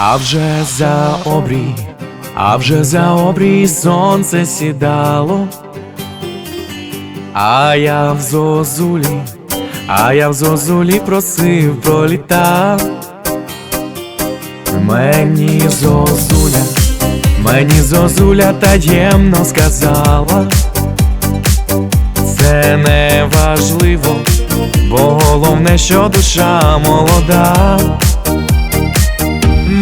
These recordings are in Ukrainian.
А вже за обрій, а вже за обрій сонце сідало. А я в зозулі, а я в зозулі просив про літа. Мені зозуля, мені зозуля таємно сказала. Це не важливо, бо головне, що душа молода.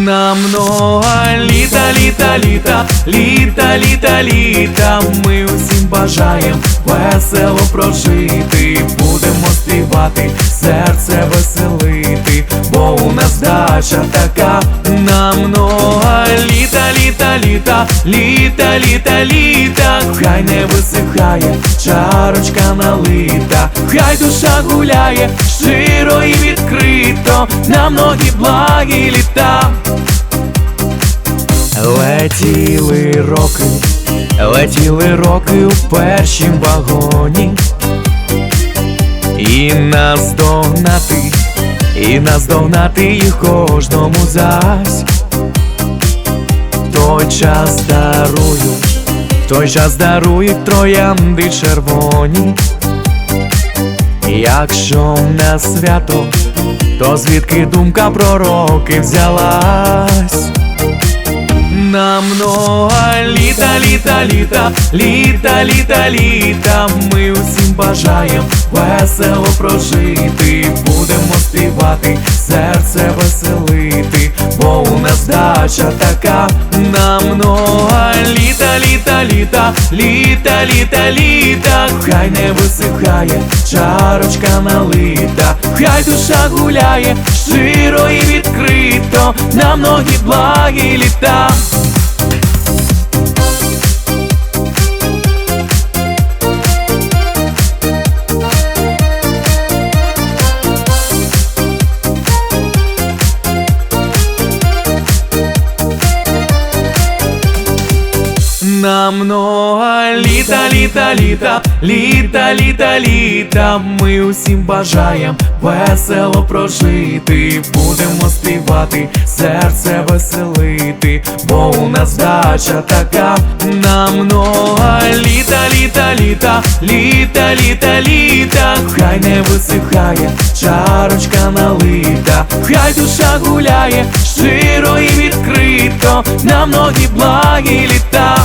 На много літа, літа, літа, літа, літа, літа. Ми усім бажаєм весело прожити. Будемо співати, серце веселити, бо у нас дача така. На много літа, літа, літа, літа, літа, літа. Хай не висихає, чарочка налита, хай душа гуляє щиро і на многі благі літа. Летіли роки, летіли роки у першім вагоні, і наздогнати, і наздогнати їх кожному зась. Той час дарую, той час дарують троянди червоні. Якщо не свято, то звідки думка про роки взялась? На много літа, літа, літа, літа, літа, літа. Ми усім бажаєм весело прожити. Будемо співати, серце веселити, бо у нас дача така. На много літа, літа, літа, літа, літа, літа. Хай не висихає, чарочка налита, хай душа гуляє щиро і відкрито, на многі благі літа. На много літа, літа, літа, літа, літа, літа. Ми усім бажаєм весело прожити. Будемо співати, серце веселити, бо у нас дача така. На много літа, літа, літа, літа, літа, літа. Хай не висихає, чарочка налита, хай душа гуляє щиро і відкрито, на многі благі літа.